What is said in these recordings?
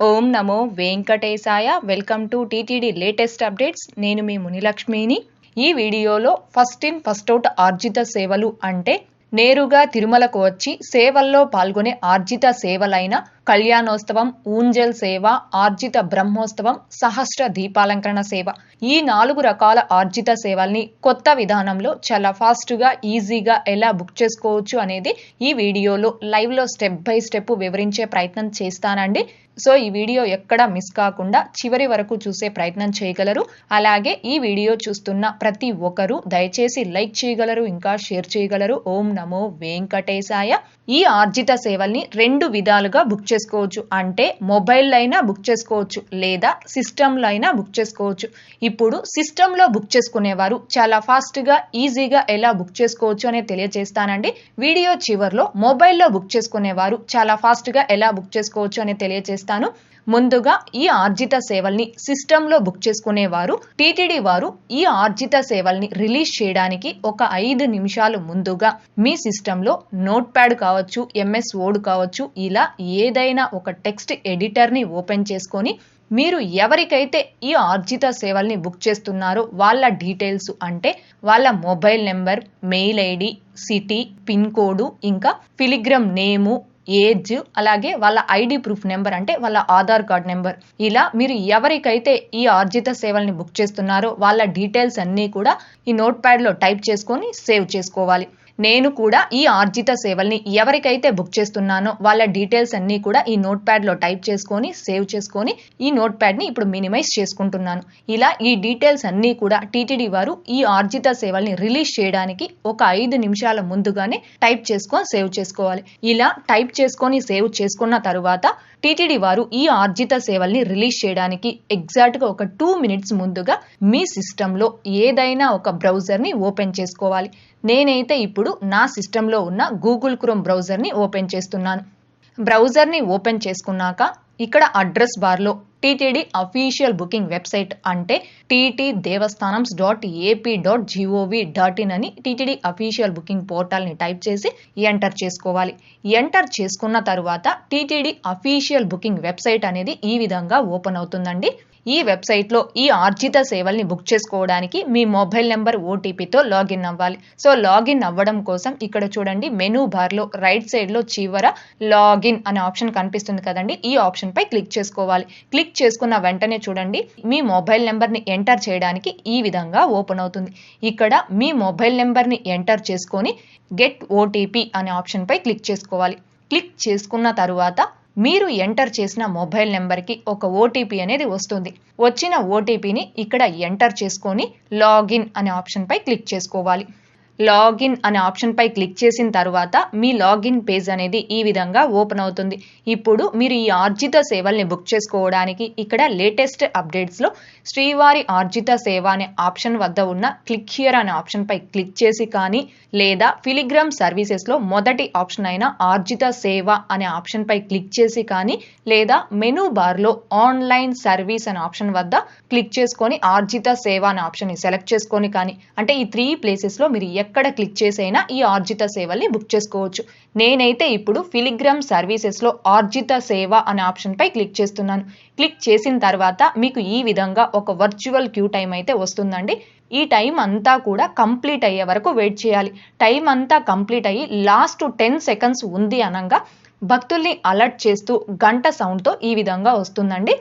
ఓం నమో వెంకటేశాయ. Welcome to TTD latest updates నేను మీ మునిలక్ష్మిని. ఈ వీడియోలో ఫస్ట్ ఇన్ ఫస్ట్ అవుట్ ఆర్జిత సేవలు అంటే నేరుగా తిరుమలకు వచ్చి సేవల్లో పాల్గొనే ఆర్జిత సేవలైన కళ్యాణోత్సవం ఊంజల్ సేవ ఆర్జిత బ్రహ్మోత్సవం సహస్ర దీపాలంకరణ సేవ. ఈ నాలుగు రకాల ఆర్జిత సేవల్ని కొత్త విధానంలో చాలా ఫాస్ట్గా ఈజీగా ఎలా బుక్ చేసుకోవచ్చు అనేది ఈ వీడియోలో లైవ్లో స్టెప్ బై స్టెప్ వివరించే ప్రయత్నం చేస్తానండి. సో ఈ వీడియో ఎక్కడ మిస్ కాకుండా చివరి వరకు చూసే ప్రయత్నం చేయగలరు. అలాగే ఈ వీడియో చూస్తున్న ప్రతి ఒక్కరూ దయచేసి లైక్ చేయగలరు ఇంకా షేర్ చేయగలరు. ఓం నమో వెంకటేశాయ. ఈ ఆర్జిత సేవల్ని రెండు విధాలుగా బుక్ చేసుకోవచ్చు. అంటే మొబైల్లో అయినా బుక్ చేసుకోవచ్చు లేదా సిస్టంలో అయినా బుక్ చేసుకోవచ్చు. ఇప్పుడు సిస్టంలో బుక్ చేసుకునేవారు చాలా ఫాస్ట్గా ఈజీగా ఎలా బుక్ చేసుకోవచ్చు అనేది తెలియజేస్తానండి వీడియో చివరిలో మొబైల్లో బుక్ చేసుకునేవారు చాలా ఫాస్ట్గా ఎలా బుక్ చేసుకోవచ్చు అనేది తెలియజేస్తాను ముందుగా ఈ ఆర్జిత సేవల్ని సిస్టంలో బుక్ చేసుకునేవారు. టీటీడీ వారు ఈ ఆర్జిత సేవల్ని రిలీజ్ చేయడానికి ఒక ఐదు నిమిషాలు ముందుగా మీ సిస్టంలో నోట్ ప్యాడ్ కావచ్చు ఎంఎస్ వర్డ్ కావచ్చు ఇలా ఏదైనా ఒక టెక్స్ట్ ఎడిటర్ని ఓపెన్ చేసుకొని మీరు ఎవరికైతే ఈ ఆర్జిత సేవల్ని బుక్ చేస్తున్నారో వాళ్ళ డీటెయిల్స్ అంటే వాళ్ళ mobile number mail ID city pin code ఇంకా ఫిలిగ్రామ్ నేము ఏజ్ అలాగే వాళ్ళ ఐడి ప్రూఫ్ నెంబర్ అంటే వాళ్ళ ఆధార్ కార్డ్ నెంబర్. ఇలా మీరు ఎవరికైతే ఈ ఆర్జిత సేవల్ని బుక్ చేస్తున్నారో వాళ్ళ డీటెయిల్స్ అన్నీ కూడా ఈ నోట్ ప్యాడ్లో టైప్ చేసుకొని సేవ్ చేసుకోవాలి. నేను కూడా ఈ ఆర్జిత సేవల్ని ఎవరికైతే బుక్ చేస్తున్నానో వాళ్ళ డీటెయిల్స్ అన్నీ కూడా ఈ నోట్ ప్యాడ్లో టైప్ చేసుకొని సేవ్ చేసుకొని ఈ నోట్ ప్యాడ్ని ఇప్పుడు మినిమైజ్ చేసుకుంటున్నాను. ఇలా ఈ డీటెయిల్స్ అన్నీ కూడా టీటీడీ వారు ఈ ఆర్జిత సేవల్ని రిలీజ్ చేయడానికి ఒక ఐదు నిమిషాల ముందుగానే టైప్ చేసుకొని సేవ్ చేసుకోవాలి. ఇలా టైప్ చేసుకొని సేవ్ చేసుకున్న తరువాత టీటీడీ వారు ఈ ఆర్జిత సేవల్ని రిలీజ్ చేయడానికి ఎగ్జాక్ట్గా ఒక టూ మినిట్స్ ముందుగా మీ సిస్టంలో ఏదైనా ఒక బ్రౌజర్ని ఓపెన్ చేసుకోవాలి. నేనైతే ఇప్పుడు నా సిస్టంలో ఉన్న గూగుల్ క్రోమ్ బ్రౌజర్ని ఓపెన్ చేస్తున్నాను. బ్రౌజర్ని ఓపెన్ చేసుకున్నాక ఇక్కడ అడ్రస్ బార్లో టీటీడీ అఫీషియల్ బుకింగ్ వెబ్సైట్ అంటే TT Devasthanams dot AP dot G O V dot in అని టీటీడీ అఫీషియల్ బుకింగ్ పోర్టల్ని టైప్ చేసి ఎంటర్ చేసుకోవాలి. ఎంటర్ చేసుకున్న తరువాత టీటీడీ అఫీషియల్ బుకింగ్ వెబ్సైట్ అనేది ఈ విధంగా ఓపెన్ అవుతుందండి. ఈ వెబ్సైట్లో ఈ ఆర్జిత సేవల్ని బుక్ చేసుకోవడానికి మీ మొబైల్ నెంబర్ ఓటీపీతో లాగిన్ అవ్వాలి. సో లాగిన్ అవ్వడం కోసం ఇక్కడ చూడండి మెనూ బార్లో రైట్ సైడ్లో చివర లాగిన్ అనే ఆప్షన్ కనిపిస్తుంది కదండి. ఈ ఆప్షన్పై క్లిక్ చేసుకోవాలి. క్లిక్ చేసుకున్న వెంటనే చూడండి మీ మొబైల్ నెంబర్ని ఎంటర్ చేయడానికి ఈ విధంగా ఓపెన్ అవుతుంది. ఇక్కడ మీ మొబైల్ నెంబర్ని ఎంటర్ చేసుకొని గెట్ ఓటీపీ అనే ఆప్షన్పై క్లిక్ చేసుకోవాలి. క్లిక్ చేసుకున్న తరువాత మీరు ఎంటర్ చేసిన మొబైల్ నెంబర్కి ఒక ఓటీపీ అనేది వస్తుంది. వచ్చిన ఓటీపీని ఇక్కడ ఎంటర్ చేసుకొని లాగిన్ అనే ఆప్షన్పై క్లిక్ చేసుకోవాలి. లాగిన్ అనే ఆప్షన్పై క్లిక్ చేసిన తర్వాత మీ లాగిన్ పేజ్ అనేది ఈ విధంగా ఓపెన్ అవుతుంది. ఇప్పుడు మీరు ఈ ఆర్జిత సేవల్ని బుక్ చేసుకోవడానికి ఇక్కడ లేటెస్ట్ అప్డేట్స్లో శ్రీవారి ఆర్జిత సేవ అనే ఆప్షన్ వద్ద ఉన్న క్లిక్ హియర్ అనే ఆప్షన్పై క్లిక్ చేసి కానీ లేదా ఫిలిగ్రామ్ సర్వీసెస్లో మొదటి ఆప్షన్ అయిన ఆర్జిత సేవ అనే ఆప్షన్పై క్లిక్ చేసి కానీ లేదా మెనూ బార్లో ఆన్లైన్ సర్వీస్ అనే ఆప్షన్ వద్ద క్లిక్ చేసుకొని ఆర్జిత సేవ అనే ఆప్షన్ని సెలెక్ట్ చేసుకొని కానీ అంటే ఈ త్రీ ప్లేసెస్లో మీరు ఎక్కడ క్లిక్ చేసైనా ఈ ఆర్జిత సేవల్ని బుక్ చేసుకోవచ్చు. నేనైతే ఇప్పుడు ఫిలిగ్రామ్ సర్వీసెస్లో ఆర్జిత సేవ అనే ఆప్షన్పై క్లిక్ చేస్తున్నాను. క్లిక్ చేసిన తర్వాత మీకు ఈ విధంగా ఒక వర్చువల్ క్యూ టైం అయితే వస్తుందండి. ఈ టైం అంతా కూడా కంప్లీట్ అయ్యే వరకు వెయిట్ చేయాలి. టైం అంతా కంప్లీట్ అయ్యి లాస్ట్ టెన్ సెకండ్స్ ఉంది అనగా భక్తుల్ని అలర్ట్ చేస్తూ గంట సౌండ్తో ఈ విధంగా వస్తుందండి.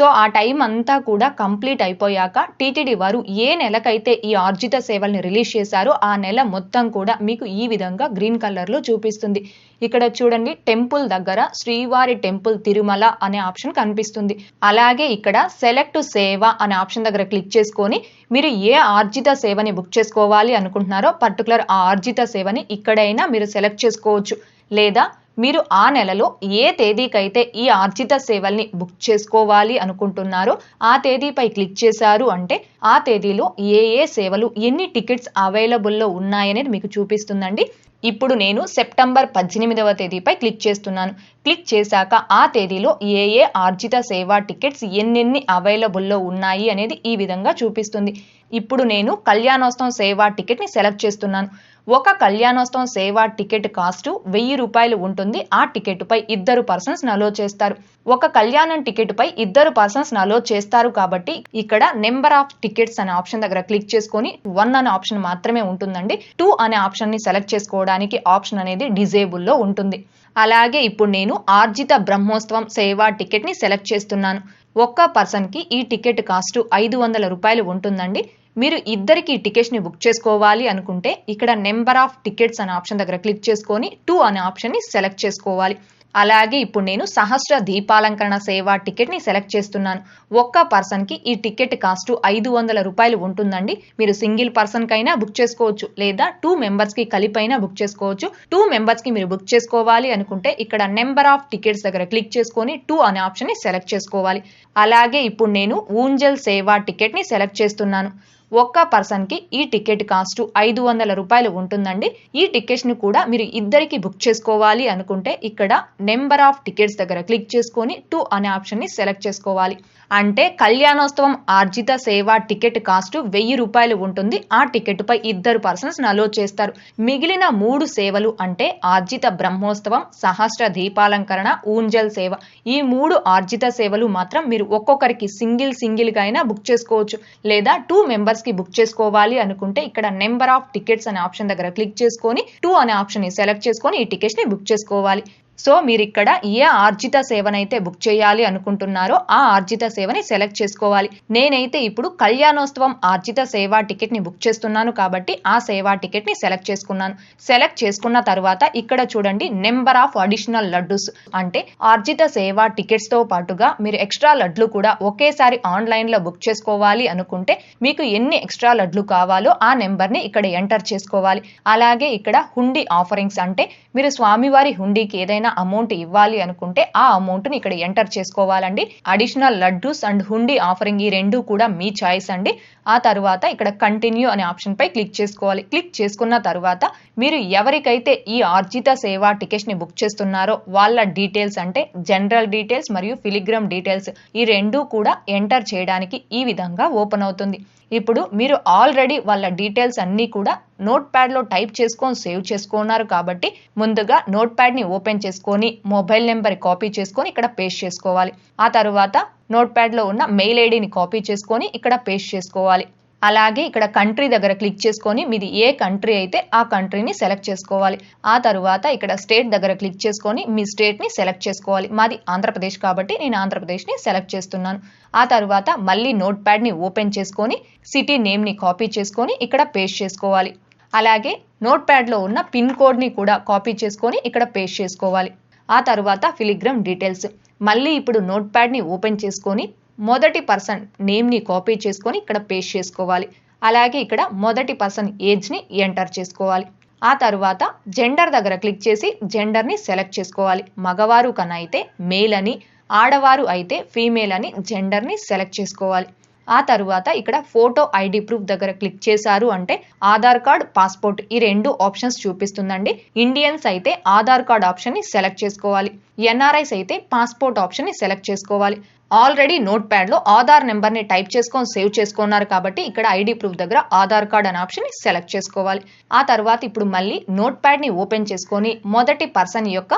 సో ఆ టైం అంతా కూడా కంప్లీట్ అయిపోయాక టీటీడీ వారు ఏ నెలకైతే ఈ ఆర్జిత సేవల్ని రిలీజ్ చేశారో ఆ నెల మొత్తం కూడా మీకు ఈ విధంగా గ్రీన్ కలర్లో చూపిస్తుంది. ఇక్కడ చూడండి టెంపుల్ దగ్గర శ్రీవారి టెంపుల్ తిరుమల అనే ఆప్షన్ కనిపిస్తుంది. అలాగే ఇక్కడ సెలెక్ట్ సేవ అనే ఆప్షన్ దగ్గర క్లిక్ చేసుకొని మీరు ఏ ఆర్జిత సేవని బుక్ చేసుకోవాలి అనుకుంటున్నారో పర్టికులర్ ఆ ఆర్జిత సేవని ఇక్కడైనా మీరు సెలెక్ట్ చేసుకోవచ్చు. లేదా మీరు ఆ నెలలో ఏ తేదీకైతే ఈ ఆర్జిత సేవల్ని బుక్ చేసుకోవాలి అనుకుంటున్నారో ఆ తేదీపై క్లిక్ చేశారు అంటే ఆ తేదీలో ఏ ఏ సేవలు ఎన్ని టికెట్స్ అవైలబుల్లో ఉన్నాయనేది మీకు చూపిస్తుందండి. ఇప్పుడు నేను సెప్టెంబర్ పద్దెనిమిదవ తేదీపై క్లిక్ చేస్తున్నాను. క్లిక్ చేశాక ఆ తేదీలో ఏ ఏ ఆర్జిత సేవా టికెట్స్ ఎన్నెన్ని అవైలబుల్లో ఉన్నాయి అనేది ఈ విధంగా చూపిస్తుంది. ఇప్పుడు నేను కళ్యాణోత్సవం సేవా టికెట్ని సెలెక్ట్ చేస్తున్నాను. ఒక కళ్యాణోత్సవం సేవా టికెట్ కాస్టు వెయ్యి రూపాయలు ఉంటుంది. ఆ టికెట్పై ఇద్దరు పర్సన్స్ నలో చేస్తారు. ఒక కళ్యాణం టికెట్పై ఇద్దరు పర్సన్స్ నలో చేస్తారు కాబట్టి ఇక్కడ నెంబర్ ఆఫ్ టికెట్స్ అనే ఆప్షన్ దగ్గర క్లిక్ చేసుకొని వన్ అనే ఆప్షన్ మాత్రమే ఉంటుందండి. టూ అనే ఆప్షన్ని సెలెక్ట్ చేసుకోవడానికి ఆప్షన్ అనేది డిజేబుల్లో ఉంటుంది. అలాగే ఇప్పుడు నేను ఆర్జిత బ్రహ్మోత్సవం సేవా టికెట్ని సెలెక్ట్ చేస్తున్నాను. ఒక్క పర్సన్కి ఈ టికెట్ కాస్ట్ ఐదు వందల రూపాయలు ఉంటుందండి. మీరు ఇద్దరికి టికెట్స్ని బుక్ చేసుకోవాలి అనుకుంటే ఇక్కడ నెంబర్ ఆఫ్ టికెట్స్ అనే ఆప్షన్ దగ్గర క్లిక్ చేసుకొని టూ అనే ఆప్షన్ని సెలెక్ట్ చేసుకోవాలి. అలాగే ఇప్పుడు నేను సహస్ర దీపాలంకరణ సేవా టికెట్ని సెలెక్ట్ చేస్తున్నాను. ఒక్క పర్సన్కి ఈ టికెట్ కాస్ట్ ఐదు వందల రూపాయలు ఉంటుందండి. మీరు సింగిల్ పర్సన్కైనా బుక్ చేసుకోవచ్చు లేదా టూ మెంబర్స్కి కలిపైనా బుక్ చేసుకోవచ్చు. టూ మెంబర్స్కి మీరు బుక్ చేసుకోవాలి అనుకుంటే ఇక్కడ నెంబర్ ఆఫ్ టికెట్స్ దగ్గర క్లిక్ చేసుకొని టూ అనే ఆప్షన్ని సెలెక్ట్ చేసుకోవాలి. అలాగే ఇప్పుడు నేను ఊంజల్ సేవా టికెట్ని సెలెక్ట్ చేస్తున్నాను. ఒక్క పర్సన్కి ఈ టికెట్ కాస్ట్ ఐదు వందల రూపాయలు ఉంటుందండి. ఈ టికెట్స్ని కూడా మీరు ఇద్దరికి బుక్ చేసుకోవాలి అనుకుంటే ఇక్కడ నెంబర్ ఆఫ్ టికెట్స్ దగ్గర క్లిక్ చేసుకొని టూ అనే ఆప్షన్ని సెలెక్ట్ చేసుకోవాలి. అంటే కళ్యాణోత్సవం ఆర్జిత సేవ టికెట్ కాస్ట్ వెయ్యి రూపాయలు ఉంటుంది. ఆ టికెట్ పై ఇద్దరు పర్సన్స్ నలో చేస్తారు. మిగిలిన మూడు సేవలు అంటే ఆర్జిత బ్రహ్మోత్సవం సహస్ర దీపాలంకరణ ఊంజల్ సేవ. ఈ మూడు ఆర్జిత సేవలు మాత్రం మీరు ఒక్కొక్కరికి సింగిల్ సింగిల్గా అయినా బుక్ చేసుకోవచ్చు. లేదా టూ మెంబర్స్కి బుక్ చేసుకోవాలి అనుకుంటే ఇక్కడ నెంబర్ ఆఫ్ టికెట్స్ అనే ఆప్షన్ దగ్గర క్లిక్ చేసుకొని టూ అనే ఆప్షన్ని సెలెక్ట్ చేసుకొని ఈ టికెట్స్ని బుక్ చేసుకోవాలి. సో మీరు ఇక్కడ ఏ ఆర్జిత సేవనైతే బుక్ చేయాలి అనుకుంటున్నారో ఆ ఆర్జిత సేవని సెలెక్ట్ చేసుకోవాలి. నేనైతే ఇప్పుడు కళ్యాణోత్సవం ఆర్జిత సేవా టికెట్ని బుక్ చేస్తున్నాను కాబట్టి ఆ సేవా టికెట్ని సెలెక్ట్ చేసుకున్నాను. సెలెక్ట్ చేసుకున్న తర్వాత ఇక్కడ చూడండి నెంబర్ ఆఫ్ అడిషనల్ లడ్డూస్. అంటే ఆర్జిత సేవా టికెట్స్తో పాటుగా మీరు ఎక్స్ట్రా లడ్లు కూడా ఒకేసారి ఆన్లైన్లో బుక్ చేసుకోవాలి అనుకుంటే మీకు ఎన్ని ఎక్స్ట్రా లడ్లు కావాలో ఆ నెంబర్ని ఇక్కడ ఎంటర్ చేసుకోవాలి. అలాగే ఇక్కడ హుండీ ఆఫరింగ్స్ అంటే మీరు స్వామివారి హుండీకి ఏదైనా అమౌంట్ ఇవ్వాలి అనుకుంటే ఆ అమౌంట్ని ఇక్కడ ఎంటర్ చేసుకోవాలండి. Additional laddus and hundi offering ఈ రెండు కూడా మీ చాయిస్ అండి. ఆ తర్వాత ఇక్కడ కంటిన్యూ అనే ఆప్షన్ పై క్లిక్ చేసుకోవాలి. క్లిక్ చేసుకున్న తర్వాత మీరు ఎవరికైతే ఈ ఆర్జిత సేవా టికెట్స్ని బుక్ చేస్తున్నారో వాళ్ళ డీటెయిల్స్ అంటే జనరల్ డీటెయిల్స్ మరియు ఫిలిగ్రామ్ డీటెయిల్స్ ఈ రెండు కూడా ఎంటర్ చేయడానికి ఈ విధంగా ఓపెన్ అవుతుంది. ఇప్పుడు మీరు ఆల్రెడీ వాళ్ళ డీటెయిల్స్ అన్నీ కూడా నోట్ ప్యాడ్లో టైప్ చేసుకొని సేవ్ చేసుకున్నారు కాబట్టి ముందుగా నోట్ ప్యాడ్ని ఓపెన్ చేసుకొని మొబైల్ నెంబర్ కాపీ చేసుకొని ఇక్కడ పేస్ట్ చేసుకోవాలి. ఆ తర్వాత నోట్ ప్యాడ్లో ఉన్న మెయిల్ ఐడిని కాపీ చేసుకొని ఇక్కడ పేస్ట్ చేసుకోవాలి. అలాగే ఇక్కడ కంట్రీ దగ్గర క్లిక్ చేసుకొని మీది ఏ కంట్రీ అయితే ఆ కంట్రీని సెలెక్ట్ చేసుకోవాలి. ఆ తరువాత ఇక్కడ స్టేట్ దగ్గర క్లిక్ చేసుకొని మీ స్టేట్ని సెలెక్ట్ చేసుకోవాలి. మాది ఆంధ్రప్రదేశ్ కాబట్టి నేను ఆంధ్రప్రదేశ్ని సెలెక్ట్ చేస్తున్నాను. ఆ తర్వాత మళ్ళీ నోట్ ప్యాడ్ని ఓపెన్ చేసుకొని సిటీ నేమ్ని కాపీ చేసుకొని ఇక్కడ పేస్ట్ చేసుకోవాలి. అలాగే నోట్ ప్యాడ్లో ఉన్న పిన్ కోడ్ని కూడా కాపీ చేసుకొని ఇక్కడ పేస్ట్ చేసుకోవాలి. ఆ తర్వాత ఫిలిగ్రామ్ డీటెయిల్స్ మళ్ళీ ఇప్పుడు నోట్ ప్యాడ్ని ఓపెన్ చేసుకొని మొదటి పర్సన్ నేమ్ని కాపీ చేసుకొని ఇక్కడ పేస్ట్ చేసుకోవాలి. అలాగే ఇక్కడ మొదటి పర్సన్ ఏజ్ని ఎంటర్ చేసుకోవాలి. ఆ తర్వాత జెండర్ దగ్గర క్లిక్ చేసి జెండర్ని సెలెక్ట్ చేసుకోవాలి. మగవారు కన్నా అయితే మేల్ అని ఆడవారు అయితే ఫీమేల్ అని జెండర్ని సెలెక్ట్ చేసుకోవాలి. ఆ తర్వాత ఇక్కడ ఫోటో ఐడి ప్రూఫ్ దగ్గర క్లిక్ చేశారు అంటే ఆధార్ కార్డ్ పాస్పోర్ట్ ఈ రెండు ఆప్షన్స్ చూపిస్తుందండి. ఇండియన్స్ అయితే ఆధార్ కార్డ్ ఆప్షన్ని సెలెక్ట్ చేసుకోవాలి. ఎన్ఆర్ఐస్ అయితే పాస్పోర్ట్ ఆప్షన్ని సెలెక్ట్ చేసుకోవాలి. ఆల్రెడీ నోట్ ప్యాడ్లో ఆధార్ నెంబర్ని టైప్ చేసుకొని సేవ్ చేసుకున్నారు కాబట్టి ఇక్కడ ఐడి ప్రూఫ్ దగ్గర ఆధార్ కార్డ్ అనే ఆప్షన్ని సెలెక్ట్ చేసుకోవాలి. ఆ తర్వాత ఇప్పుడు మళ్ళీ నోట్ ప్యాడ్ని ఓపెన్ చేసుకొని మొదటి పర్సన్ యొక్క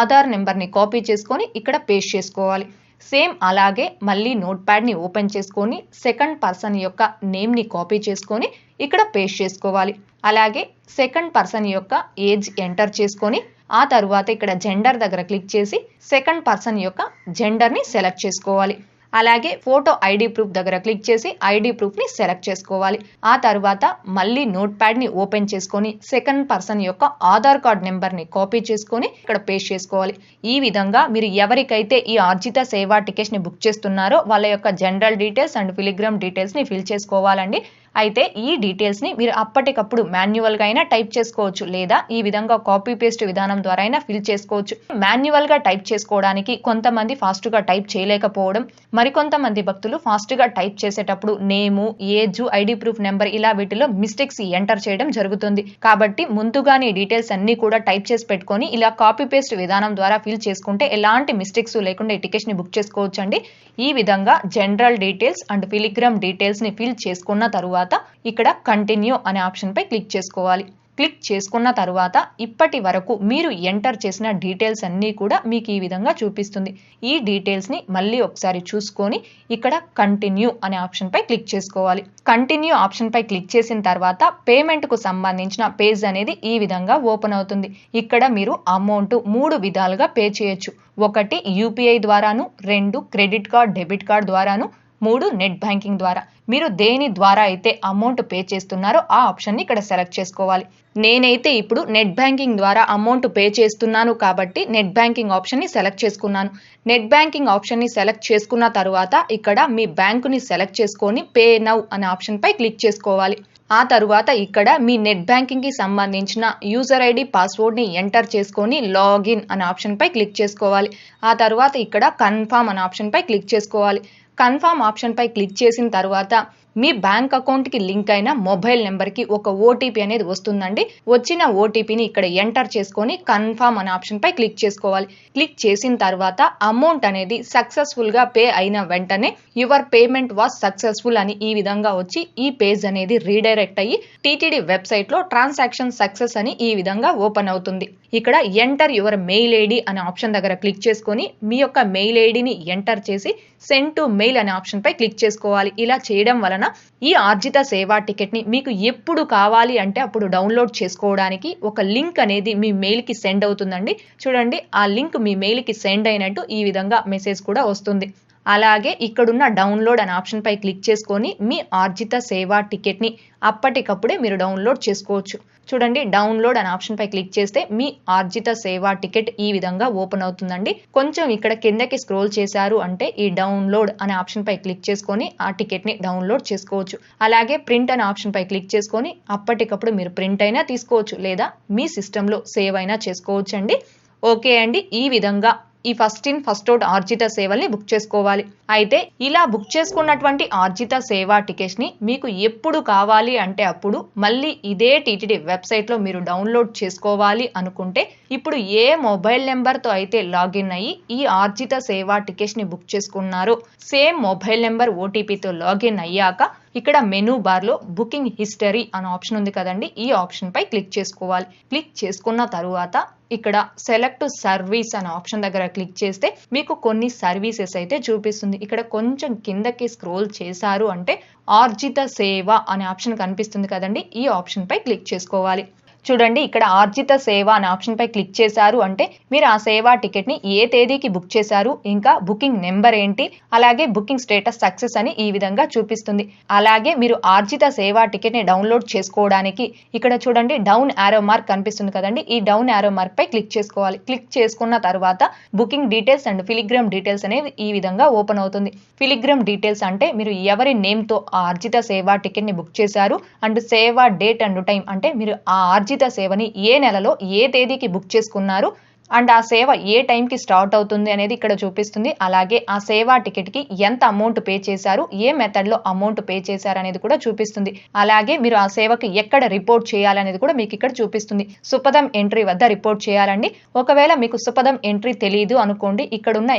ఆధార్ నెంబర్ని కాపీ చేసుకొని ఇక్కడ పేస్ట్ చేసుకోవాలి. సేమ్ అలాగే మళ్ళీ నోట్ ప్యాడ్ని ఓపెన్ చేసుకొని సెకండ్ పర్సన్ యొక్క నేమ్ని కాపీ చేసుకొని ఇక్కడ పేస్ట్ చేసుకోవాలి. అలాగే సెకండ్ పర్సన్ యొక్క ఏజ్ ఎంటర్ చేసుకొని ఆ తరువాత ఇక్కడ జెండర్ దగ్గర క్లిక్ చేసి సెకండ్ పర్సన్ యొక్క జెండర్ని సెలెక్ట్ చేసుకోవాలి. అలాగే ఫోటో ఐడి ప్రూఫ్ దగ్గర క్లిక్ చేసి ఐడి ప్రూఫ్ని సెలెక్ట్ చేసుకోవాలి. ఆ తర్వాత మళ్ళీ నోట్ ప్యాడ్ని ఓపెన్ చేసుకొని సెకండ్ పర్సన్ యొక్క ఆధార్ కార్డ్ నెంబర్ని కాపీ చేసుకొని ఇక్కడ పేస్ట్ చేసుకోవాలి. ఈ విధంగా మీరు ఎవరికైతే ఈ ఆర్జిత సేవా టికెట్స్ని బుక్ చేస్తున్నారో వాళ్ళ యొక్క జనరల్ డీటెయిల్స్ అండ్ ఫిలిగ్రామ్ డీటెయిల్స్ని ఫిల్ చేసుకోవాలండి. అయితే ఈ డీటెయిల్స్ని మీరు అప్పటికప్పుడు మాన్యువల్గా అయినా టైప్ చేసుకోవచ్చు లేదా ఈ విధంగా కాపీ పేస్ట్ విధానం ద్వారా అయినా ఫిల్ చేసుకోవచ్చు. మాన్యువల్గా టైప్ చేసుకోవడానికి కొంతమంది ఫాస్ట్గా టైప్ చేయలేకపోవడం మరికొంతమంది భక్తులు ఫాస్ట్గా టైప్ చేసేటప్పుడు name age ID proof number ఇలా వీటిలో మిస్టేక్స్ ఎంటర్ చేయడం జరుగుతుంది. కాబట్టి ముందుగానే డీటెయిల్స్ అన్ని కూడా టైప్ చేసి పెట్టుకొని ఇలా కాపీ పేస్ట్ విధానం ద్వారా ఫిల్ చేసుకుంటే ఎలాంటి మిస్టేక్స్ లేకుండా ఈ ని బుక్ చేసుకోవచ్చు అండి ఈ విధంగా జనరల్ డీటెయిల్స్ అండ్ ఫిలిగ్రామ్ డీటెయిల్స్ని ఫిల్ చేసుకున్న తరువాత తర్వాత ఇక్కడ కంటిన్యూ అనే ఆప్షన్ పై క్లిక్ చేసుకోవాలి. క్లిక్ చేసుకున్న తర్వాత ఇప్పటి వరకు మీరు ఎంటర్ చేసిన డీటెయిల్స్ అన్నీ కూడా మీకు ఈ విధంగా చూపిస్తుంది. ఈ డీటెయిల్స్ని మళ్ళీ ఒకసారి చూసుకొని ఇక్కడ కంటిన్యూ అనే ఆప్షన్ పై క్లిక్ చేసుకోవాలి. కంటిన్యూ ఆప్షన్ పై క్లిక్ చేసిన తర్వాత పేమెంట్కు సంబంధించిన పేజ్ అనేది ఈ విధంగా ఓపెన్ అవుతుంది. ఇక్కడ మీరు అమౌంట్ మూడు విధాలుగా పే చేయొచ్చు. ఒకటి యూపీఐ ద్వారాను రెండు క్రెడిట్ కార్డ్ డెబిట్ కార్డ్ ద్వారాను మూడు నెట్ బ్యాంకింగ్ ద్వారా. మీరు దేని ద్వారా అయితే అమౌంట్ పే చేస్తున్నారో ఆ ఆప్షన్ని ఇక్కడ సెలెక్ట్ చేసుకోవాలి. నేనైతే ఇప్పుడు నెట్ బ్యాంకింగ్ ద్వారా అమౌంట్ పే చేస్తున్నాను కాబట్టి నెట్ బ్యాంకింగ్ ఆప్షన్ని సెలెక్ట్ చేసుకున్నాను. నెట్ బ్యాంకింగ్ ఆప్షన్ని సెలెక్ట్ చేసుకున్న తర్వాత ఇక్కడ మీ బ్యాంకుని సెలెక్ట్ చేసుకొని పే నౌ అనే ఆప్షన్పై క్లిక్ చేసుకోవాలి. ఆ తరువాత ఇక్కడ మీ నెట్ బ్యాంకింగ్కి సంబంధించిన యూజర్ ఐడి పాస్వర్డ్ని ఎంటర్ చేసుకొని లాగిన్ అనే ఆప్షన్పై క్లిక్ చేసుకోవాలి. ఆ తర్వాత ఇక్కడ కన్ఫామ్ అనే ఆప్షన్పై క్లిక్ చేసుకోవాలి. కన్ఫామ్ ఆప్షన్పై క్లిక్ చేసిన తర్వాత మీ బ్యాంక్ అకౌంట్కి లింక్ అయిన మొబైల్ నెంబర్కి ఒక ఓటీపీ అనేది వస్తుందండి. వచ్చిన ఓటీపీని ఇక్కడ ఎంటర్ చేసుకొని కన్ఫామ్ అనే ఆప్షన్పై క్లిక్ చేసుకోవాలి. క్లిక్ చేసిన తర్వాత అమౌంట్ అనేది సక్సెస్ఫుల్గా పే అయిన వెంటనే యువర్ పేమెంట్ వాస్ సక్సెస్ఫుల్ అని ఈ విధంగా వచ్చి ఈ పేజ్ అనేది రీడైరెక్ట్ అయ్యి టీటీడీ వెబ్సైట్లో ట్రాన్సాక్షన్ సక్సెస్ అని ఈ విధంగా ఓపెన్ అవుతుంది. ఇక్కడ ఎంటర్ యువర్ మెయిల్ ఐడి అనే ఆప్షన్ దగ్గర క్లిక్ చేసుకొని మీ యొక్క మెయిల్ ఐడిని ఎంటర్ చేసి సెండ్ టు మెయిల్ అనే ఆప్షన్పై క్లిక్ చేసుకోవాలి. ఇలా చేయడం వలన ఈ ఆర్జిత సేవా టికెట్ని మీకు ఎప్పుడు కావాలి అంటే అప్పుడు డౌన్లోడ్ చేసుకోవడానికి ఒక లింక్ అనేది మీ మెయిల్కి సెండ్ అవుతుందండి. చూడండి ఆ లింక్ మీ మెయిల్కి సెండ్ అయినట్టు ఈ విధంగా మెసేజ్ కూడా వస్తుంది. అలాగే ఇక్కడున్న డౌన్లోడ్ అనే ఆప్షన్పై క్లిక్ చేసుకొని మీ ఆర్జిత సేవా టికెట్ని అప్పటికప్పుడే మీరు డౌన్లోడ్ చేసుకోవచ్చు. చూడండి డౌన్లోడ్ అనే ఆప్షన్పై క్లిక్ చేస్తే మీ ఆర్జిత సేవా టికెట్ ఈ విధంగా ఓపెన్ అవుతుందండి. కొంచెం ఇక్కడ కిందకి స్క్రోల్ చేశారు అంటే ఈ డౌన్లోడ్ అనే ఆప్షన్పై క్లిక్ చేసుకొని ఆ టికెట్ని డౌన్లోడ్ చేసుకోవచ్చు. అలాగే ప్రింట్ అనే ఆప్షన్పై క్లిక్ చేసుకొని అప్పటికప్పుడు మీరు ప్రింట్ అయినా తీసుకోవచ్చు లేదా మీ సిస్టంలో సేవ్ అయినా చేసుకోవచ్చు అండి ఓకే అండి ఈ విధంగా ఈ ఫస్ట్ ఇన్ ఫస్ట్ అవుట్ ఆర్జిత సేవల్ని బుక్ చేసుకోవాలి. అయితే ఇలా బుక్ చేసుకున్నటువంటి ఆర్జిత సేవా టికెట్స్ని మీకు ఎప్పుడు కావాలి అంటే అప్పుడు మళ్ళీ ఇదే టీటీడీ వెబ్సైట్లో మీరు డౌన్లోడ్ చేసుకోవాలి అనుకుంటే ఇప్పుడు ఏ మొబైల్ నెంబర్తో అయితే లాగిన్ అయ్యి ఈ ఆర్జిత సేవా టికెట్స్ని బుక్ చేసుకున్నారో సేమ్ మొబైల్ నెంబర్ ఓటీపీతో లాగిన్ అయ్యాక ఇక్కడ మెనూ బార్లో బుకింగ్ హిస్టరీ అనే ఆప్షన్ ఉంది కదండి ఈ ఆప్షన్ పై క్లిక్ చేసుకోవాలి. క్లిక్ చేసుకున్న తరువాత ఇక్కడ సెలెక్ట్ సర్వీస్ అనే ఆప్షన్ దగ్గర క్లిక్ చేస్తే మీకు కొన్ని సర్వీసెస్ అయితే చూపిస్తుంది. ఇక్కడ కొంచెం కిందకి స్క్రోల్ చేశారు అంటే ఆర్జిత సేవ అనే ఆప్షన్ కనిపిస్తుంది కదండి. ఈ ఆప్షన్ పై క్లిక్ చేసుకోవాలి. చూడండి ఇక్కడ ఆర్జిత సేవ అనే ఆప్షన్ పై క్లిక్ చేశారు. అంటే మీరు ఆ సేవా టికెట్ని ఏ తేదీకి బుక్ చేశారు ఇంకా బుకింగ్ నెంబర్ ఏంటి అలాగే బుకింగ్ స్టేటస్ సక్సెస్ అని ఈ విధంగా చూపిస్తుంది. అలాగే మీరు ఆర్జిత సేవా టికెట్ని డౌన్లోడ్ చేసుకోవడానికి ఇక్కడ చూడండి డౌన్ యారో మార్క్ కనిపిస్తుంది కదండి ఈ డౌన్ యారో మార్క్ పై క్లిక్ చేసుకోవాలి. క్లిక్ చేసుకున్న తర్వాత booking details and pilgrim details అనేవి ఈ విధంగా ఓపెన్ అవుతుంది. ఫిలిగ్రామ్ డీటెయిల్స్ అంటే మీరు ఎవరి నేమ్తో ఆ ఆర్జిత సేవా టికెట్ని బుక్ చేశారు అండ్ సేవా డేట్ అండ్ టైం అంటే మీరు ఆ ఆర్జిత సేవని ఏ నెలలో ఏ తేదీకి బుక్ చేసుకున్నారు? అండ్ ఆ సేవ ఏ టైంకి స్టార్ట్ అవుతుంది అనేది ఇక్కడ చూపిస్తుంది. అలాగే ఆ సేవా టికెట్కి ఎంత అమౌంట్ పే చేశారు ఏ మెథడ్లో అమౌంట్ పే చేశారు అనేది కూడా చూపిస్తుంది. అలాగే మీరు ఆ సేవకి ఎక్కడ రిపోర్ట్ చేయాలనేది కూడా మీకు ఇక్కడ చూపిస్తుంది. సుపదం ఎంట్రీ వద్ద రిపోర్ట్ చేయాలండి. ఒకవేళ మీకు సుపదం ఎంట్రీ తెలియదు అనుకోండి ఇక్కడ ఉన్న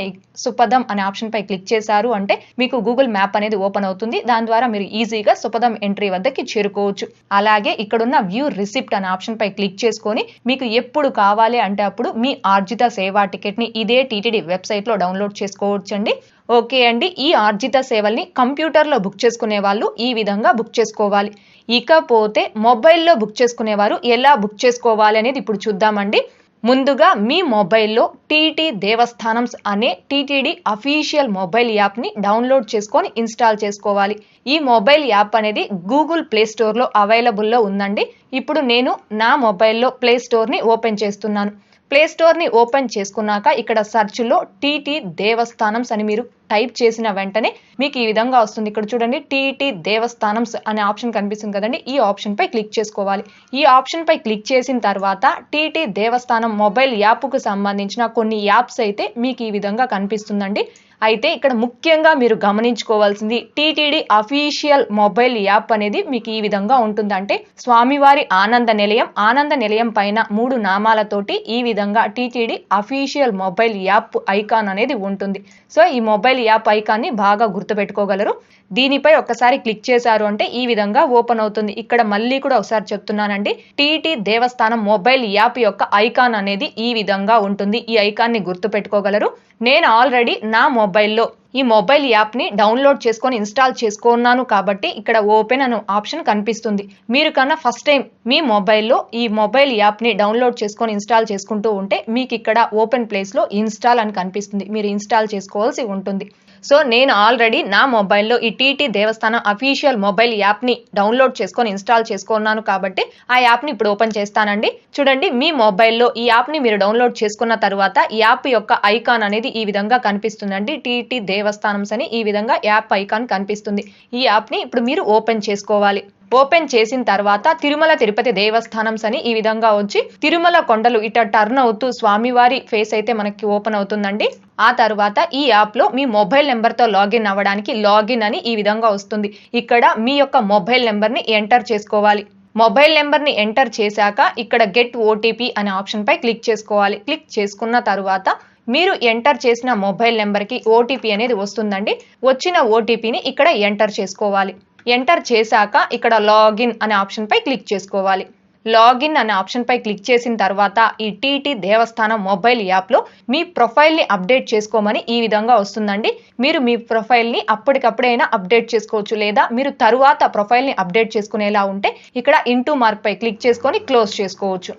సుపదం అనే ఆప్షన్ పై క్లిక్ చేశారు అంటే మీకు గూగుల్ మ్యాప్ అనేది ఓపెన్ అవుతుంది. దాని ద్వారా మీరు ఈజీగా సుపదం ఎంట్రీ వద్దకి చేరుకోవచ్చు. అలాగే ఇక్కడున్న వ్యూ రిసిప్ట్ అనే ఆప్షన్ పై క్లిక్ చేసుకొని మీకు ఎప్పుడు కావాలి అంటే అప్పుడు మీ ఆర్జిత సేవా టికెట్ని ఇదే టీటీడీ వెబ్సైట్లో డౌన్లోడ్ చేసుకోవచ్చండి. ఓకే అండి ఈ ఆర్జిత సేవల్ని కంప్యూటర్లో బుక్ చేసుకునే వాళ్ళు ఈ విధంగా బుక్ చేసుకోవాలి. ఇకపోతే మొబైల్లో బుక్ చేసుకునేవారు ఎలా బుక్ చేసుకోవాలి అనేది ఇప్పుడు చూద్దామండి. ముందుగా మీ మొబైల్లో టీటీ దేవస్థానమ్స్ అనే టీటీడీ అఫీషియల్ మొబైల్ యాప్ని డౌన్లోడ్ చేసుకొని ఇన్స్టాల్ చేసుకోవాలి. ఈ మొబైల్ యాప్ అనేది గూగుల్ ప్లే స్టోర్లో అవైలబుల్లో ఉందండి. ఇప్పుడు నేను నా మొబైల్లో ప్లే స్టోర్ని ఓపెన్ చేస్తున్నాను. ప్లే స్టోర్ని ఓపెన్ చేసుకున్నాక ఇక్కడ సర్చ్లో టీటీ దేవస్థానమ్స్ అని మీరు టైప్ చేసిన వెంటనే మీకు ఈ విధంగా వస్తుంది. ఇక్కడ చూడండి టీటీ దేవస్థానమ్స్ అనే ఆప్షన్ కనిపిస్తుంది కదండి. ఈ ఆప్షన్ పై క్లిక్ చేసుకోవాలి. ఈ ఆప్షన్ పై క్లిక్ చేసిన తర్వాత టీటీ దేవస్థానం మొబైల్ యాప్కు సంబంధించిన కొన్ని యాప్స్ అయితే మీకు ఈ విధంగా కనిపిస్తుందండి. అయితే ఇక్కడ ముఖ్యంగా మీరు గమనించుకోవాల్సింది టీటీడీ అఫీషియల్ మొబైల్ యాప్ అనేది మీకు ఈ విధంగా ఉంటుంది. అంటే స్వామివారి ఆనంద నిలయం ఆనంద నిలయం పైన మూడు నామాలతోటి ఈ విధంగా TTD official mobile app icon అనేది ఉంటుంది. సో ఈ మొబైల్ యాప్ ఐకాన్ని బాగా గుర్తుపెట్టుకోగలరు. దీనిపై ఒక్కసారి క్లిక్ చేశారు అంటే ఈ విధంగా ఓపెన్ అవుతుంది. ఇక్కడ మళ్ళీ కూడా ఒకసారి చెప్తున్నానండి. టీటీ దేవస్థానం మొబైల్ యాప్ యొక్క ఐకాన్ అనేది ఈ విధంగా ఉంటుంది. ఈ ఐకాన్ని గుర్తుపెట్టుకోగలరు నేను ఆల్రెడీ నా మొబైల్లో ఈ మొబైల్ యాప్ని డౌన్లోడ్ చేసుకొని ఇన్స్టాల్ చేసుకున్నాను కాబట్టి ఇక్కడ ఓపెన్ అనే ఆప్షన్ కనిపిస్తుంది. మీరు కన్నా ఫస్ట్ టైం మీ మొబైల్లో ఈ మొబైల్ యాప్ని డౌన్లోడ్ చేసుకొని ఇన్స్టాల్ చేసుకుంటూ ఉంటే మీకు ఇక్కడ ఓపెన్ ప్లేస్లో ఇన్స్టాల్ అని కనిపిస్తుంది. మీరు ఇన్స్టాల్ చేసుకోవాల్సి ఉంటుంది. సో నేను ఆల్రెడీ నా మొబైల్లో ఈ టీటీ దేవస్థానం అఫీషియల్ మొబైల్ యాప్ని డౌన్లోడ్ చేసుకొని ఇన్స్టాల్ చేసుకున్నాను కాబట్టి ఆ యాప్ని ఇప్పుడు ఓపెన్ చేస్తానండి. చూడండి మీ మొబైల్లో ఈ యాప్ని మీరు డౌన్లోడ్ చేసుకున్న తర్వాత ఈ యాప్ యొక్క ఐకాన్ అనేది ఈ విధంగా కనిపిస్తుందండి. టీటీ దేవస్థానమ్స్ అని ఈ విధంగా యాప్ ఐకాన్ కనిపిస్తుంది. ఈ యాప్ని ఇప్పుడు మీరు ఓపెన్ చేసుకోవాలి. ఓపెన్ చేసిన తర్వాత తిరుమల తిరుపతి దేవస్థానమ్స్ అని ఈ విధంగా వచ్చి తిరుమల కొండలు ఇట టర్న్ అవుతూ స్వామివారి ఫేస్ అయితే మనకి ఓపెన్ అవుతుందండి. ఆ తర్వాత ఈ యాప్లో మీ మొబైల్ నెంబర్తో లాగిన్ అవ్వడానికి లాగిన్ అని ఈ విధంగా వస్తుంది. ఇక్కడ మీ యొక్క మొబైల్ నెంబర్ని ఎంటర్ చేసుకోవాలి. మొబైల్ నెంబర్ని ఎంటర్ చేశాక ఇక్కడ గెట్ ఓటీపీ అనే ఆప్షన్పై క్లిక్ చేసుకోవాలి. క్లిక్ చేసుకున్న తర్వాత మీరు ఎంటర్ చేసిన మొబైల్ నెంబర్కి ఓటీపీ అనేది వస్తుందండి. వచ్చిన ఓటీపీని ఇక్కడ ఎంటర్ చేసుకోవాలి. ఎంటర్ చేశాక ఇక్కడ లాగిన్ అనే ఆప్షన్పై క్లిక్ చేసుకోవాలి. లాగిన్ అనే ఆప్షన్పై క్లిక్ చేసిన తర్వాత ఈ టీటీ దేవస్థానం మొబైల్ యాప్లో మీ ప్రొఫైల్ని అప్డేట్ చేసుకోమని ఈ విధంగా వస్తుందండి. మీరు మీ ప్రొఫైల్ని అప్పటికప్పుడైనా అప్డేట్ చేసుకోవచ్చు లేదా మీరు తరువాత ప్రొఫైల్ని అప్డేట్ చేసుకునేలా ఉంటే ఇక్కడ ఇంటూ మార్క్పై క్లిక్ చేసుకొని క్లోజ్ చేసుకోవచ్చు.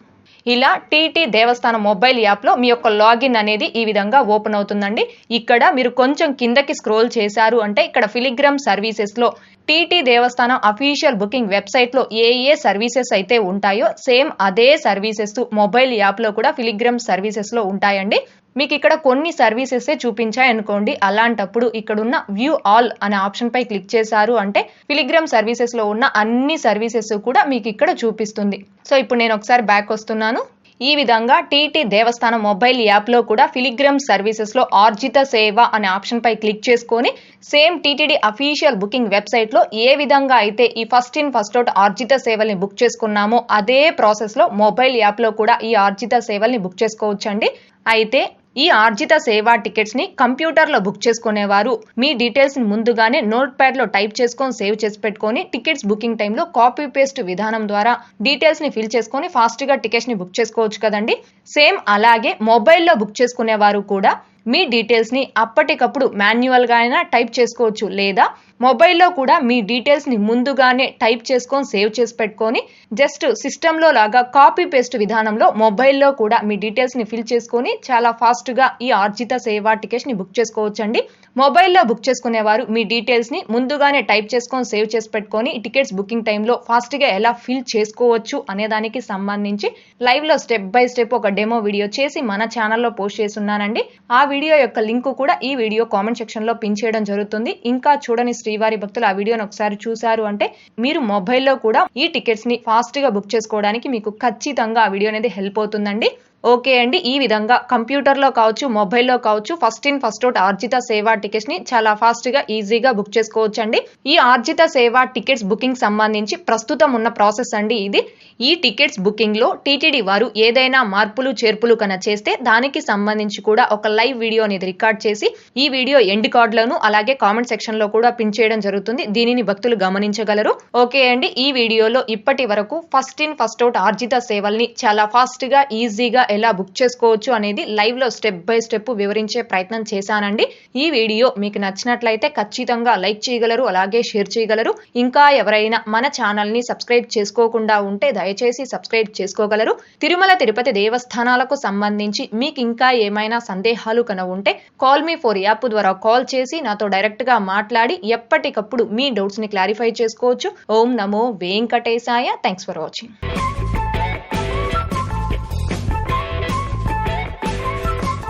ఇలా టీటీ దేవస్థానం మొబైల్ యాప్లో మీ యొక్క లాగిన్ అనేది ఈ విధంగా ఓపెన్ అవుతుందండి. ఇక్కడ మీరు కొంచెం కిందకి స్క్రోల్ చేశారు అంటే ఇక్కడ ఫిలిగ్రామ్ సర్వీసెస్లో టీటీ దేవస్థానం అఫీషియల్ బుకింగ్ వెబ్సైట్లో ఏ ఏ సర్వీసెస్ అయితే ఉంటాయో సేమ్ అదే సర్వీసెస్ మొబైల్ యాప్లో కూడా ఫిలిగ్రామ్ సర్వీసెస్లో ఉంటాయండి. మీకు ఇక్కడ కొన్ని సర్వీసెస్ చూపించాయి అనుకోండి అలాంటప్పుడు ఇక్కడున్న వ్యూ ఆల్ అనే ఆప్షన్ పై క్లిక్ చేశారు అంటే ఫిలిగ్రామ్ సర్వీసెస్లో ఉన్న అన్ని సర్వీసెస్ కూడా మీకు ఇక్కడ చూపిస్తుంది. సో ఇప్పుడు నేను ఒకసారి బ్యాక్ వస్తున్నాను. ఈ విధంగా టీటీ దేవస్థానం మొబైల్ యాప్లో కూడా ఫిలిగ్రామ్ సర్వీసెస్లో ఆర్జిత సేవ అనే ఆప్షన్పై క్లిక్ చేసుకొని సేమ్ టీటీడీ అఫీషియల్ బుకింగ్ వెబ్సైట్లో ఏ విధంగా అయితే ఈ ఫస్ట్ ఇన్ ఫస్ట్ అవుట్ ఆర్జిత సేవల్ని బుక్ చేసుకున్నామో అదే ప్రాసెస్లో మొబైల్ యాప్లో కూడా ఈ ఆర్జిత సేవల్ని బుక్ చేసుకోవచ్చండి. అయితే ఈ ఆర్జిత సేవా టికెట్స్ని కంప్యూటర్లో బుక్ చేసుకునేవారు. మీ డీటెయిల్స్ని ముందుగానే నోట్ ప్యాడ్లో టైప్ చేసుకొని సేవ్ చేసి పెట్టుకొని టికెట్స్ బుకింగ్ టైంలో కాపీ పేస్ట్ విధానం ద్వారా డీటెయిల్స్ని ఫిల్ చేసుకొని ఫాస్ట్గా టికెట్స్ని బుక్ చేసుకోవచ్చు కదండి. సేమ్ అలాగే మొబైల్లో బుక్ చేసుకునేవారు కూడా. మీ డీటెయిల్స్ని అప్పటికప్పుడు మాన్యువల్గా అయినా టైప్ చేసుకోవచ్చు లేదా మొబైల్లో కూడా మీ డీటెయిల్స్ని ముందుగానే టైప్ చేసుకొని సేవ్ చేసి పెట్టుకొని జస్ట్ సిస్టంలో లాగా కాపీ పేస్ట్ విధానంలో మొబైల్లో కూడా మీ డీటెయిల్స్ని ఫిల్ చేసుకొని చాలా ఫాస్ట్గా ఈ ఆర్జిత సేవా టికెట్స్ని బుక్ చేసుకోవచ్చండి. మొబైల్లో బుక్ చేసుకునేవారు మీ డీటెయిల్స్ని ముందుగానే టైప్ చేసుకొని సేవ్ చేసి పెట్టుకొని టికెట్స్ బుకింగ్ టైంలో ఫాస్ట్గా ఎలా ఫిల్ చేసుకోవచ్చు అనే దానికి సంబంధించి లైవ్లో స్టెప్ బై స్టెప్ ఒక డెమో వీడియో చేసి మన ఛానల్లో పోస్ట్ చేసి ఉన్నానండి ఆ వీడియో యొక్క లింక్ కూడా ఈ వీడియో కామెంట్ సెక్షన్లో పిన్ చేయడం జరుగుతుంది. ఇంకా చూడని శ్రీవారి భక్తులు ఆ వీడియోని ఒకసారి చూశారు అంటే మీరు మొబైల్లో కూడా ఈ టికెట్స్ని ఫాస్ట్గా బుక్ చేసుకోవడానికి మీకు ఖచ్చితంగా ఆ వీడియో అనేది హెల్ప్ అవుతుందండి. ఓకే అండి. ఈ విధంగా కంప్యూటర్లో కావచ్చు మొబైల్లో కావచ్చు ఫస్ట్ ఇన్ ఫస్ట్ అవుట్ ఆర్జిత సేవా టికెట్స్ని చాలా ఫాస్ట్గా ఈజీగా బుక్ చేసుకోవచ్చు అండి. ఈ ఆర్జిత సేవా టికెట్స్ బుకింగ్ సంబంధించి ప్రస్తుతం ఉన్న ప్రాసెస్ అండి ఇది. ఈ టికెట్స్ బుకింగ్లో టీటీడీ వారు ఏదైనా మార్పులు చేర్పులు కన చేస్తే దానికి సంబంధించి కూడా ఒక లైవ్ వీడియో అనేది రికార్డ్ చేసి ఈ వీడియో ఎండ్ కార్డులను అలాగే కామెంట్ సెక్షన్లో కూడా పిన్ చేయడం జరుగుతుంది. దీనిని భక్తులు గమనించగలరు. ఓకే అండి. ఈ వీడియోలో ఇప్పటి వరకు ఫస్ట్ ఇన్ ఫస్ట్ అవుట్ ఆర్జిత సేవల్ని చాలా ఫాస్ట్గా ఈజీగా ఎలా బుక్ చేసుకోవచ్చు అనేది లైవ్లో స్టెప్ బై స్టెప్ వివరించే ప్రయత్నం చేశానండి. ఈ వీడియో మీకు నచ్చినట్లయితే ఖచ్చితంగా లైక్ చేయగలరు అలాగే షేర్ చేయగలరు. ఇంకా ఎవరైనా మన ఛానల్ని సబ్స్క్రైబ్ చేసుకోకుండా ఉంటే దయచేసి సబ్స్క్రైబ్ చేసుకోగలరు. తిరుమల తిరుపతి దేవస్థానాలకు సంబంధించి మీకు ఇంకా ఏమైనా సందేహాలు కన ఉంటే కాల్ మీ ఫోర్ యాప్ ద్వారా కాల్ చేసి నాతో డైరెక్ట్గా మాట్లాడి ఎప్పటికప్పుడు మీ డౌట్స్ని క్లారిఫై చేసుకోవచ్చు. ఓం నమో వెంకటేశాయ. Thanks for watching